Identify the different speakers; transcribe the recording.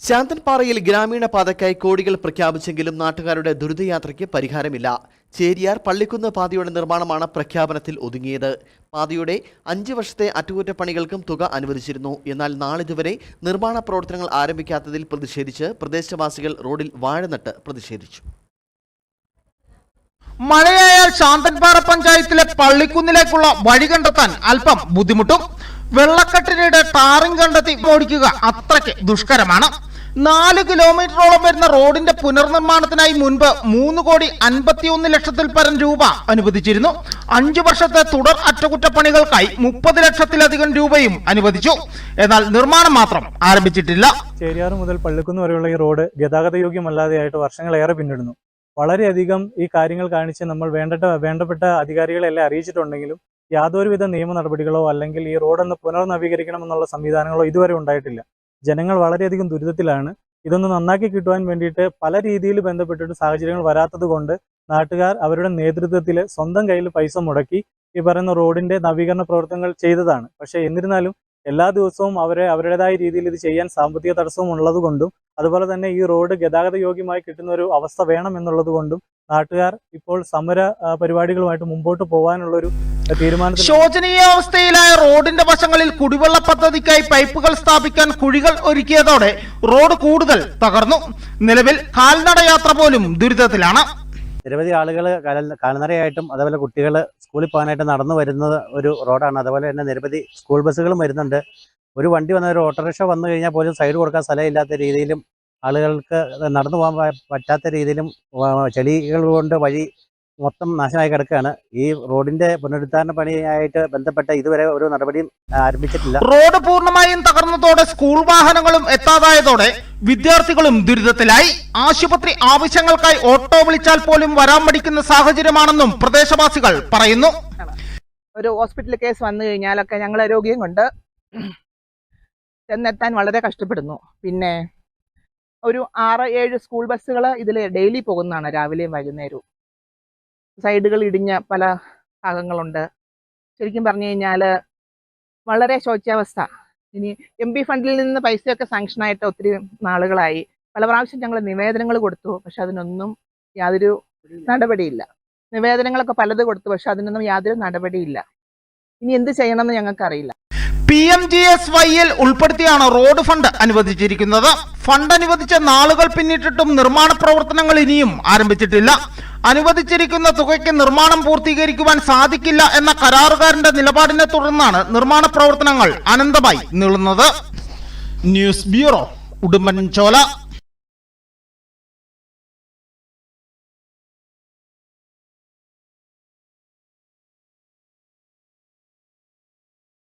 Speaker 1: ശാന്തൻപാറയിൽ ഗ്രാമീണ പാതയ്ക്കായി കോടികൾ പ്രഖ്യാപിച്ചെങ്കിലും നാട്ടുകാരുടെ ദുരിതയാത്രയ്ക്ക് പരിഹാരമില്ല. ചേരിയാർ പള്ളിക്കുന്ന് പാതയുടെ നിർമ്മാണമാണ് പ്രഖ്യാപനത്തിൽ ഒതുങ്ങിയത്. പാതയുടെ അഞ്ച് വർഷത്തെ അറ്റകുറ്റപ്പണികൾക്കും തുക അനുവദിച്ചിരുന്നു. എന്നാൽ നാളിതുവരെ നിർമ്മാണ പ്രവർത്തനങ്ങൾ ആരംഭിക്കാത്തതിൽ പ്രതിഷേധിച്ച് പ്രദേശവാസികൾ റോഡിൽ വാഴനട്ട് പ്രതിഷേധിച്ചു.
Speaker 2: മഴയായാൽ ശാന്തൻപാറ പഞ്ചായത്തിലെ പള്ളിക്കുന്നിലേക്കുള്ള വഴി കണ്ടെത്താൻ അല്പം ബുദ്ധിമുട്ടും വെള്ളക്കെട്ടിനിടെ ടാറിംഗ് കണ്ടെത്തി ഓടിക്കുക അത്രയ്ക്ക് ദുഷ്കരമാണ്. നാല് കിലോമീറ്ററോളം വരുന്ന റോഡിന്റെ പുനർനിർമ്മാണത്തിനായി മുൻപ് മൂന്ന് കോടി അൻപത്തിയൊന്ന് ലക്ഷത്തിൽ പരം രൂപ അനുവദിച്ചിരുന്നു. അഞ്ചു വർഷത്തെ തുടർ അറ്റകുറ്റപ്പണികൾക്കായി മുപ്പത് ലക്ഷത്തിലധികം രൂപയും അനുവദിച്ചു. എന്നാൽ നിർമ്മാണം മാത്രം ആരംഭിച്ചിട്ടില്ല.
Speaker 3: ചേരിയാറ് മുതൽ പള്ളിക്കുന്ന് വരെയുള്ള ഈ റോഡ് ഗതാഗത യോഗ്യമല്ലാതെയായിട്ട് വർഷങ്ങളേറെ പിന്നിടുന്നു. വളരെയധികം ഈ കാര്യങ്ങൾ കാണിച്ച് നമ്മൾ വേണ്ടപ്പെട്ട വേണ്ടപ്പെട്ട അധികാരികളെല്ലാം അറിയിച്ചിട്ടുണ്ടെങ്കിലും യാതൊരുവിധ നിയമ നടപടികളോ അല്ലെങ്കിൽ ഈ റോഡൊന്ന് പുനർനവീകരിക്കണമെന്നുള്ള സംവിധാനങ്ങളോ ഇതുവരെ ഉണ്ടായിട്ടില്ല. ജനങ്ങൾ വളരെയധികം ദുരിതത്തിലാണ്. ഇതൊന്ന് നന്നാക്കി കിട്ടുവാൻ വേണ്ടിയിട്ട് പല രീതിയിൽ ബന്ധപ്പെട്ടിട്ട് സാഹചര്യങ്ങൾ വരാത്തത് കൊണ്ട് നാട്ടുകാർ അവരുടെ നേതൃത്വത്തിൽ സ്വന്തം കയ്യിൽ പൈസ മുടക്കി ഈ പറയുന്ന റോഡിന്റെ നവീകരണ പ്രവർത്തനങ്ങൾ ചെയ്തതാണ്. പക്ഷേ എന്നിരുന്നാലും എല്ലാ ദിവസവും അവരെ അവരുടേതായ രീതിയിൽ ഇത് ചെയ്യാൻ സാമ്പത്തിക തടസ്സവും ഉള്ളതുകൊണ്ടും അതുപോലെ തന്നെ ഈ റോഡ് ഗതാഗത യോഗ്യമായി കിട്ടുന്ന ഒരു അവസ്ഥ വേണം എന്നുള്ളത് കൊണ്ടും നാട്ടുകാർ ഇപ്പോൾ സമര പരിപാടികളുമായിട്ട് മുമ്പോട്ട് പോകാനുള്ള ഒരു തീരുമാനത്തിൽ
Speaker 2: ശോചനീയാവസ്ഥയിലായ റോഡിന്റെ വശങ്ങളിൽ കുടിവെള്ള പദ്ധതിക്കായി പൈപ്പുകൾ സ്ഥാപിക്കാൻ കുഴികൾ ഒരുക്കിയതോടെ റോഡ് കൂടുതൽ തകർന്നു. നിലവിൽ കാൽനടയാത്ര പോലും ദുരിതത്തിലാണ്.
Speaker 4: നിരവധി ആളുകൾ കാൽനടയായിട്ടും അതേപോലെ കുട്ടികൾ സ്കൂളിൽ പോകാനായിട്ട് നടന്നു വരുന്നത് ഒരു റോഡാണ്. അതേപോലെ തന്നെ നിരവധി സ്കൂൾ ബസ്സുകളും വരുന്നുണ്ട്. ഒരു വണ്ടി വന്ന ഒരു ഓട്ടോറിക്ഷ വന്നു കഴിഞ്ഞാൽ പോലും സൈഡ് കൊടുക്കാൻ സ്ഥലമില്ലാത്ത രീതിയിലും ആളുകൾക്ക് നടന്നു പോകാൻ പറ്റാത്ത രീതിയിലും ചെളികൾ കൊണ്ട് വഴി മൊത്തം നാശമായി കിടക്കുകയാണ്. ഈ റോഡിന്റെ പുനരുദ്ധാരണ പണിയായിട്ട് ബന്ധപ്പെട്ട ഇതുവരെ ഒരു നടപടിയും ആരംഭിച്ചിട്ടില്ല.
Speaker 2: റോഡ് പൂർണമായും തകർന്നതോടെ സ്കൂൾ വാഹനങ്ങളും എത്താതായതോടെ വിദ്യാർത്ഥികളും ദുരിതത്തിലായി. ആശുപത്രി ആവശ്യങ്ങൾക്കായി ഓട്ടോ വിളിച്ചാൽ പോലും വരാൻ മടിക്കുന്ന സാഹചര്യമാണെന്നും പ്രദേശവാസികൾ പറയുന്നു.
Speaker 5: ഒരു ഹോസ്പിറ്റൽ കേസ് വന്നു കഴിഞ്ഞാലൊക്കെ ഞങ്ങൾ രോഗിയും കൊണ്ട് ചെന്നെത്താൻ വളരെ കഷ്ടപ്പെടുന്നു. പിന്നെ ഒരു ആറ് ഏഴ് സ്കൂൾ ബസ്സുകൾ ഇതിൽ ഡെയിലി പോകുന്നതാണ് രാവിലെയും വൈകുന്നേരവും. സൈഡുകൾ ഇടിഞ്ഞ പല ഭാഗങ്ങളുണ്ട്. ശരിക്കും പറഞ്ഞു കഴിഞ്ഞാൽ വളരെ ശോച്യാവസ്ഥ. ഇനി എം പി ഫണ്ടിൽ നിന്ന് പൈസയൊക്കെ സാങ്ഷനായിട്ട് ഒത്തിരി നാളുകളായി. പല പ്രാവശ്യം ഞങ്ങൾ നിവേദനങ്ങൾ കൊടുത്തു പക്ഷെ അതിനൊന്നും യാതൊരു നടപടിയില്ല. നിവേദനങ്ങളൊക്കെ പലത് കൊടുത്തു പക്ഷെ അതിനൊന്നും യാതൊരു നടപടിയില്ല. ഇനി എന്ത് ചെയ്യണമെന്ന് ഞങ്ങൾക്കറിയില്ല.
Speaker 2: പി എം ജി എസ് വൈയിൽ ഉൾപ്പെടുത്തിയാണ് റോഡ് ഫണ്ട് അനുവദിച്ചിരിക്കുന്നത്. ഫണ്ട് അനുവദിച്ച നാളുകൾ പിന്നിട്ടിട്ടും നിർമ്മാണ പ്രവർത്തനങ്ങൾ ഇനിയും ആരംഭിച്ചിട്ടില്ല. അനുവദിച്ചിരിക്കുന്ന തുകയ്ക്ക് നിർമ്മാണം പൂർത്തീകരിക്കുവാൻ സാധിക്കില്ല എന്ന കരാറുകാരന്റെ നിലപാടിനെ തുടർന്നാണ് നിർമ്മാണ പ്രവർത്തനങ്ങൾ അനന്തമായി നീളുന്നത്. News bureau Udumbanchola.